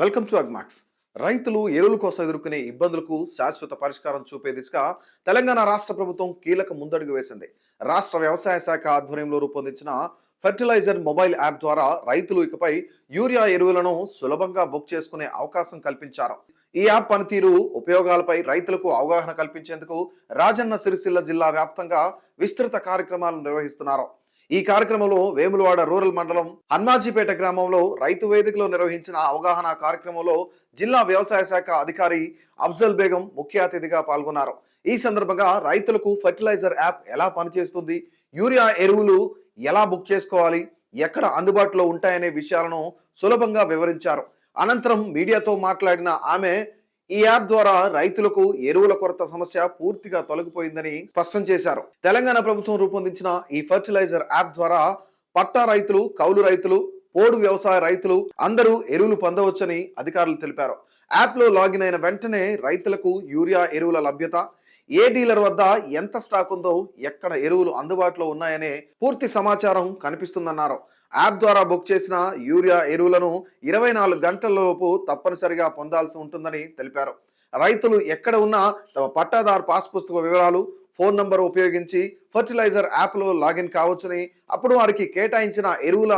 Welcome to Agmax. రైతులు ఎరువుల కోసం ఎదుర్కొనే ఇబ్బందులకు శాశ్వత పరిష్కారం చూపే దిశగా తెలంగాణ రాష్ట్ర ప్రభుత్వం కీలక ముందడుగు వేసింది. రాష్ట్ర వ్యవసాయ శాఖ ఆధ్వర్యంలో రూపొందించిన ఫెర్టిలైజర్ మొబైల్ యాప్ ద్వారా రైతులు ఇకపై యూరియా ఎరువులను సులభంగా బుక్ చేసుకునే అవకాశం కల్పించారు. ఈ యాప్ పనితీరు ఉపయోగాలపై రైతులకు అవగాహన కల్పించేందుకు రాజన్న సిరిసిల్ల జిల్లా వ్యాప్తంగా విస్తృత కార్యక్రమాలు నిర్వహిస్తున్నారు. ఈ కార్యక్రమంలో వేములవాడ రూరల్ మండలం హన్మాజీపేట గ్రామంలో రైతు వేదికలో నిర్వహించిన అవగాహన కార్యక్రమంలో జిల్లా వ్యవసాయ శాఖ అధికారి అఫ్జల్ బేగం ముఖ్య అతిథిగా పాల్గొన్నారు. ఈ సందర్భంగా రైతులకు ఫెర్టిలైజర్ యాప్ ఎలా పనిచేస్తుంది యూరియా ఎరువులు ఎలా బుక్ చేసుకోవాలి ఎక్కడ అందుబాటులో ఉంటాయనే విషయాలను సులభంగా వివరించారు. అనంతరం మీడియాతో మాట్లాడిన ఆమె ఈ యాప్ ద్వారా రైతులకు ఎరువుల కొరత సమస్య పూర్తిగా తొలగిపోయిందని స్పష్టం చేశారు. తెలంగాణ ప్రభుత్వం రూపొందించిన ఈ ఫర్టిలైజర్ యాప్ ద్వారా పట్టా రైతులు కౌలు రైతులు పోడు వ్యవసాయ రైతులు అందరూ ఎరువులు పొందవచ్చని అధికారులు తెలిపారు. యాప్లో లాగిన్ అయిన వెంటనే రైతులకు యూరియా ఎరువుల లభ్యత ఏ డీలర్ వద్ద ఎంత స్టాక్ ఉందో ఎక్కడ ఎరువులు అందుబాటులో ఉన్నాయనే పూర్తి సమాచారం కనిపిస్తుందన్నారు. యాప్ ద్వారా బుక్ చేసిన యూరియా ఎరువులను ఇరవై నాలుగు గంటలలోపు తప్పనిసరిగా పొందాల్సి ఉంటుందని తెలిపారు. రైతులు ఎక్కడ ఉన్నా తమ పట్టాదారు పాస్ పుస్తక వివరాలు ఫోన్ నంబర్ ఉపయోగించి ఫర్టిలైజర్ యాప్లో లాగిన్ కావచ్చని అప్పుడు వారికి కేటాయించిన ఎరువుల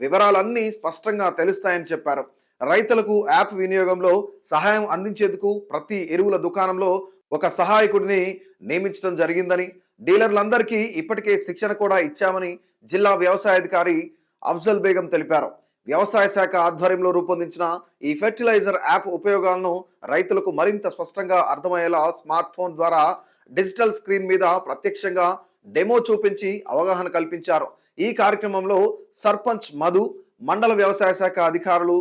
వివరాలన్నీ స్పష్టంగా తెలుస్తాయని చెప్పారు. రైతులకు యాప్ వినియోగంలో సహాయం అందించేందుకు ప్రతి ఎరువుల దుకాణంలో ఒక సహాయకుడిని నియమించడం జరిగిందని డీలర్లందరికీ ఇప్పటికే శిక్షణ కూడా ఇచ్చామని జిల్లా వ్యవసాయ అధికారి అఫ్జల్ బేగం తెలిపారు. వ్యవసాయ శాఖ ఆధ్వర్యంలో రూపొందించిన ఈ ఫెర్టిలైజర్ యాప్ ఉపయోగాలను రైతులకు మరింత స్పష్టంగా అర్థమయ్యేలా స్మార్ట్ ఫోన్ ద్వారా డిజిటల్ స్క్రీన్ మీద ప్రత్యక్షంగా డెమో చూపించి అవగాహన కల్పించారు. ఈ కార్యక్రమంలో సర్పంచ్ మధు మండల వ్యవసాయ శాఖ అధికారులు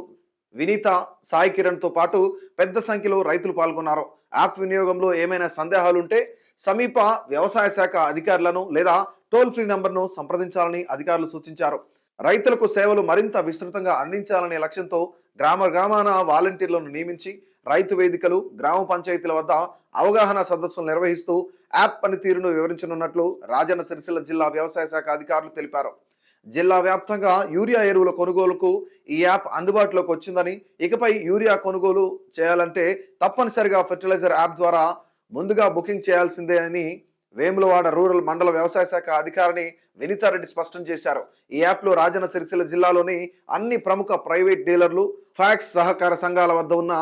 వినీత సాయి కిరణ్తో పాటు పెద్ద సంఖ్యలో రైతులు పాల్గొన్నారు. యాప్ వినియోగంలో ఏమైనా సందేహాలు ఉంటే సమీప వ్యవసాయ శాఖ అధికారులను లేదా టోల్ ఫ్రీ నంబర్ను సంప్రదించాలని అధికారులు సూచించారు. రైతులకు సేవలు మరింత విస్తృతంగా అందించాలనే లక్ష్యంతో గ్రామ గ్రామాన వాలంటీర్లను నియమించి రైతు వేదికలు గ్రామ పంచాయతీల వద్ద అవగాహన సదస్సులు నిర్వహిస్తూ యాప్ పనితీరును వివరించనున్నట్లు రాజన్న సిరిసిల్ల జిల్లా వ్యవసాయ శాఖ అధికారులు తెలిపారు. జిల్లా వ్యాప్తంగా యూరియా ఎరువుల కొనుగోలుకు ఈ యాప్ అందుబాటులోకి వచ్చిందని ఇకపై యూరియా కొనుగోలు చేయాలంటే తప్పనిసరిగా ఫెర్టిలైజర్ యాప్ ద్వారా ముందుగా బుకింగ్ చేయాల్సిందే అని వేములవాడ రూరల్ మండల వ్యవసాయ శాఖ అధికారిని వినీతారెడ్డి స్పష్టం చేశారు. ఈ యాప్లో రాజన్న సిరిసిల్ల జిల్లాలోని అన్ని ప్రముఖ ప్రైవేట్ డీలర్లు ఫ్యాక్స్ సహకార సంఘాల వద్ద ఉన్న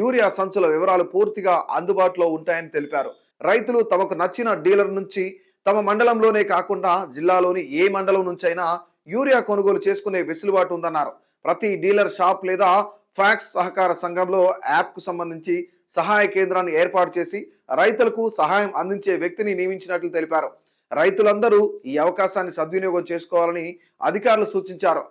యూరియా సంచుల వివరాలు పూర్తిగా అందుబాటులో ఉంటాయని తెలిపారు. రైతులు తమకు నచ్చిన డీలర్ నుంచి తమ మండలంలోనే కాకుండా జిల్లాలోని ఏ మండలం నుంచైనా యూరియా కొనుగోలు చేసుకునే వెసులుబాటు ఉందన్నారు. ప్రతి డీలర్ షాప్ లేదా ఫ్యాక్స్ సహకార సంఘంలో యాప్కు సంబంధించి సహాయ కేంద్రాన్ని ఏర్పాటు చేసి రైతులకు సహాయం అందించే వ్యక్తిని నియమించినట్లు తెలిపారు. రైతులందరూ ఈ అవకాశాన్ని సద్వినియోగం చేసుకోవాలని అధికారులు సూచించారు.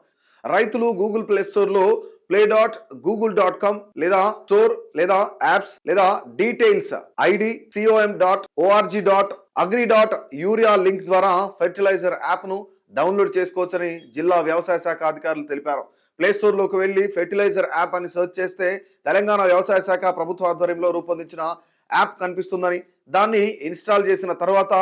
రైతులు గూగుల్ ప్లే స్టోర్లో play dot Google dot com లేదా స్టోర్ లేదా యాప్స్ లేదా details ID COM dot ORG dot agri dot urea link ద్వారా ఫెర్టిలైజర్ యాప్ను డౌన్లోడ్ చేసుకోవచ్చని జిల్లా వ్యవసాయ శాఖ అధికారులు తెలిపారు. ప్లే స్టోర్లోకి వెళ్ళి ఫెర్టిలైజర్ యాప్ అని సెర్చ్ చేస్తే తెలంగాణ వ్యవసాయ శాఖ ప్రభుత్వ ఆధ్వర్యంలో రూపొందించిన యాప్ కనిపిస్తుందని దాన్ని ఇన్స్టాల్ చేసిన తర్వాత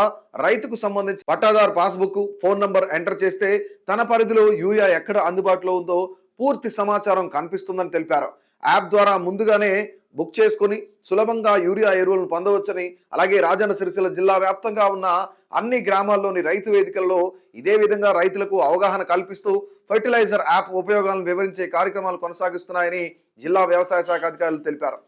రైతుకు సంబంధించి పట్టాదారు పాస్బుక్ ఫోన్ నంబర్ ఎంటర్ చేస్తే తన పరిధిలో యూరియా ఎక్కడ అందుబాటులో ఉందో పూర్తి సమాచారం కనిపిస్తుందని తెలిపారు. యాప్ ద్వారా ముందుగానే బుక్ చేసుకుని సులభంగా యూరియా ఎరువులను పొందవచ్చని అలాగే రాజన్న సిరిసిల్ల జిల్లా వ్యాప్తంగా ఉన్న అన్ని గ్రామాల్లోని రైతు వేదికల్లో ఇదే విధంగా రైతులకు అవగాహన కల్పిస్తూ ఫెర్టిలైజర్ యాప్ ఉపయోగాలను వివరించే కార్యక్రమాలు కొనసాగిస్తున్నాయని జిల్లా వ్యవసాయ శాఖ అధికారులు తెలిపారు.